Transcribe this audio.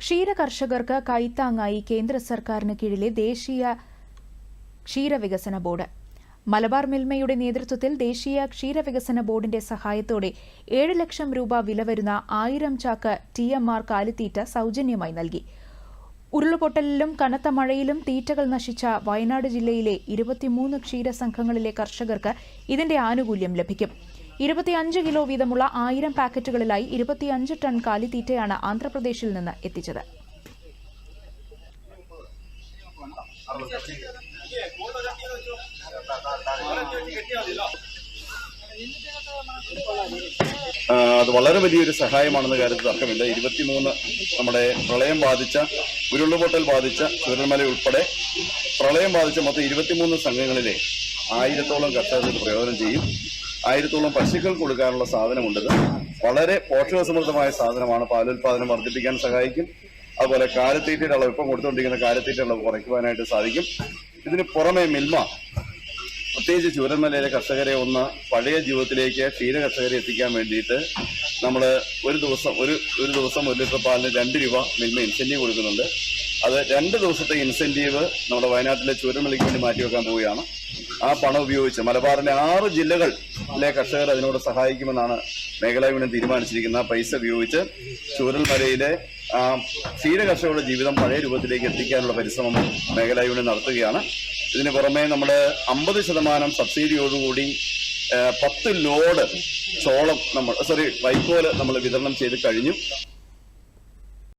ക്ഷീര കർഷകർക്ക് കൈത്താങ്ങായി കേന്ദ്ര സർക്കാരിന് കീഴിലെ ദേശീയ ക്ഷീരവികസന ബോർഡ്. മലബാർ മിൽമയുടെ നേതൃത്വത്തിൽ ദേശീയ ക്ഷീരവികസന ബോർഡിന്റെ സഹായത്തോടെ ഏഴ് ലക്ഷം രൂപ വില വരുന്ന ആയിരം ചാക്ക് ടി എം ആർ കാലിത്തീറ്റ സൌജന്യമായി നൽകി. ഉരുളുപൊട്ടലിലും കനത്ത മഴയിലും തീറ്റകൾ നശിച്ച വയനാട് ജില്ലയിലെ ഇരുപത്തിമൂന്ന് ക്ഷീരസംഘങ്ങളിലെ കർഷകർക്ക് ഇതിന്റെ ആനുകൂല്യം ലഭിക്കും. ഇരുപത്തിയഞ്ച് കിലോ വീതമുള്ള ആയിരം പാക്കറ്റുകളിലായി ഇരുപത്തിയഞ്ച് ടൺ കാലിത്തീറ്റയാണ് ആന്ധ്രാപ്രദേശിൽ നിന്ന് എത്തിച്ചത്. അത് വളരെ വലിയൊരു സഹായമാണെന്ന കാര്യത്തിൽ തർക്കമില്ല. ഇരുപത്തിമൂന്ന് നമ്മുടെ പ്രളയം ബാധിച്ച ഉരുളുപൊട്ടൽ ബാധിച്ച ചുരൽമല ഉൾപ്പെടെ പ്രളയം ബാധിച്ച മൊത്തം ഇരുപത്തിമൂന്ന് സംഘങ്ങളിലെ ആയിരത്തോളം കർഷകർക്ക് പ്രയോജനം ചെയ്യും. ആയിരത്തോളം പശുക്കൾ കൊടുക്കാനുള്ള സാധനമുണ്ടത് വളരെ പോഷകസമൃദ്ധമായ സാധനമാണ്. പാലുൽപാദനം വർദ്ധിപ്പിക്കാൻ സഹായിക്കും. അതുപോലെ കാലത്തീറ്റയുടെ അളവ് ഇപ്പം കൊടുത്തുകൊണ്ടിരിക്കുന്ന കാലത്തീറ്റ അളവ് കുറയ്ക്കുവാനായിട്ട് സാധിക്കും. ഇതിന് പുറമെ മിൽമ പ്രത്യേകിച്ച് ചൂരന്മലയിലെ കർഷകരെ ഒന്ന് പഴയ ജീവിതത്തിലേക്ക് ക്ഷീര കർഷകരെ എത്തിക്കാൻ വേണ്ടിയിട്ട് നമ്മൾ ഒരു ദിവസം ഒരു ഒരു ദിവസം ഒരു ലിറ്റർ പാലിന് രണ്ട് രൂപ മിൽമ ഇൻസെന്റീവ് കൊടുക്കുന്നുണ്ട്. അത് രണ്ട് ദിവസത്തെ ഇൻസെന്റീവ് നമ്മുടെ വയനാട്ടിലെ ചൂരന്മലയ്ക്ക് വേണ്ടി മാറ്റിവെക്കാൻ പോവുകയാണ്. ആ പണം ഉപയോഗിച്ച് മലബാറിലെ ആറ് ജില്ലകളിലെ കർഷകർ അതിനോട് സഹായിക്കുമെന്നാണ് മേഖലാ യൂണിയൻ തീരുമാനിച്ചിരിക്കുന്ന പൈസ ഉപയോഗിച്ച് ചൂരൽമലയിലെ ആ, ക്ഷീര കർഷകരുടെ ജീവിതം പഴയ രൂപത്തിലേക്ക് എത്തിക്കാനുള്ള പരിശ്രമം മേഖലാ യൂണിയൻ നടത്തുകയാണ്. ഇതിന് പുറമെ നമ്മൾ അമ്പത് ശതമാനം സബ്സിഡിയോടുകൂടി പത്ത് ലോഡ് ചോളം നമ്മൾ സോറി വൈക്കോൽ നമ്മൾ വിതരണം ചെയ്ത് കഴിഞ്ഞു.